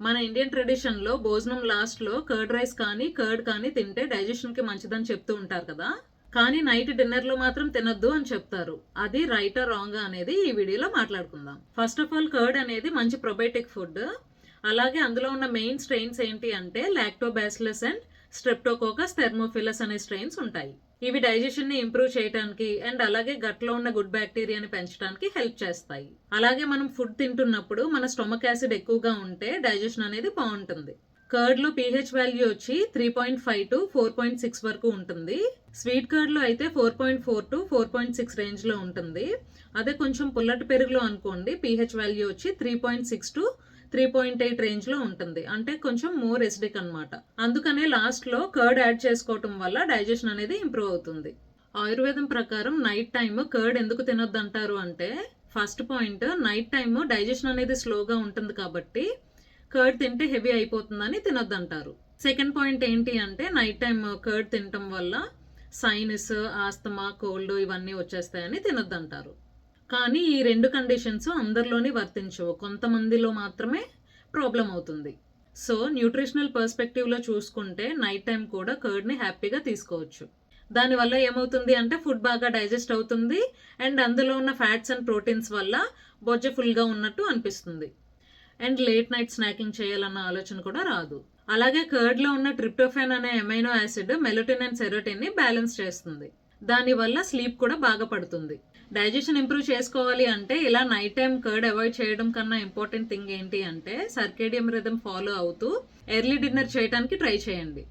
మన ఇండియన్ ట్రెడిషన్లో భోజనం లాస్ట్లో కర్డ్ రైస్ కానీ కర్డ్ కానీ తింటే డైజెషన్కి మంచిదని చెప్తూ ఉంటారు కదా? కానీ నైట్ డిన్నర్లో మాత్రం తినొద్దు అని చెప్తారు. అది రైట్ రాంగ్ అనేది ఈ వీడియోలో మాట్లాడుకుందాం. ఫస్ట్ ఆఫ్ ఆల్ కర్డ్ అనేది మంచి ప్రొబయోటిక్ ఫుడ్ అలాగే అందులో ఉన్న మెయిన్ స్ట్రెయిన్స్ ఏంటి అంటే లాక్టోబాసిలస్ అండ్ స్ట్రెప్టోకోకస్ థెర్మోఫిలస్ అనే స్ట్రెయిన్స్ ఉంటాయి. ఇవి డైజెషన్ని ఇంప్రూవ్ చేయడానికి అండ్ అలాగే గట్లో ఉన్న గుడ్ బ్యాక్టీరియాని పెంచడానికి హెల్ప్ చేస్తాయి. అలాగే మనం ఫుడ్ తింటున్నప్పుడు మన స్టొమక్ యాసిడ్ ఎక్కువగా ఉంటే డైజెషన్ అనేది బాగుంటుంది. కర్డ్లో P H P H value వచ్చి three point five to four point six వరకు ఉంటుంది. స్వీట్ కర్డ్లో అయితే four point four to four point six రేంజ్లో ఉంటుంది. అదే కొంచెం పుల్లటి పెరుగులో అనుకోండి పీహెచ్ వాల్యూ వచ్చి three point six to three point eight రేంజ్లో ఉంటుంది. అంటే కొంచెం మోర్ ఎసిడిక్ అనమాట అందుకనే లాస్ట్లో కర్డ్ యాడ్ చేసుకోవటం వల్ల డైజెషన్ అనేది ఇంప్రూవ్ అవుతుంది. ఆయుర్వేదం ప్రకారం నైట్ టైం కర్డ్ ఎందుకు తినొద్దు అంటారు అంటే first point night time digestion అనేది స్లోగా ఉంటుంది కాబట్టి కర్డ్ తింటే హెవీ అయిపోతుందని తినొద్దు అంటారు సెకండ్ పాయింట్ ఏంటి అంటే నైట్ టైం కర్డ్ తినటం వల్ల సైనస్ ఆస్తమా కోల్డ్ ఇవన్నీ వచ్చేస్తాయని తినొద్దు అంటారు కానీ ఈ రెండు కండిషన్స్ అందరిలోనే వర్తించవు. కొంతమందిలో మాత్రమే ప్రాబ్లం అవుతుంది. సో న్యూట్రిషనల్ పర్స్పెక్టివ్లో చూసుకుంటే నైట్ టైం కూడా కర్డ్ని హ్యాపీగా తీసుకోవచ్చు. దానివల్ల ఏమవుతుంది అంటే ఫుడ్ బాగా డైజెస్ట్ అవుతుంది అండ్ అందులో ఉన్న ఫ్యాట్స్ అండ్ ప్రోటీన్స్ వల్ల బొజ్జ ఫుల్గా ఉన్నట్టు అనిపిస్తుంది. అండ్ లేట్ నైట్ స్నాకింగ్ చేయాలన్న ఆలోచన కూడా రాదు. అలాగే కర్డ్లో ఉన్న ట్రిప్టోఫాన్ అనే ఎమైనో యాసిడ్ మెలటిన్ అండ్ సెరోటిన్ని బ్యాలెన్స్ చేస్తుంది. దానివల్ల స్లీప్ కూడా బాగా పడుతుంది. డైజెషన్ ఇంప్రూవ్ చేసుకోవాలి అంటే ఇలా నైట్ టైం కర్డ్ అవాయిడ్ చేయడం కన్నా ఇంపార్టెంట్ థింగ్ ఏంటి అంటే సర్కేడియం రిథమ్ ఫాలో అవుతూ ఎర్లీ డిన్నర్ చేయడానికి ట్రై చేయండి.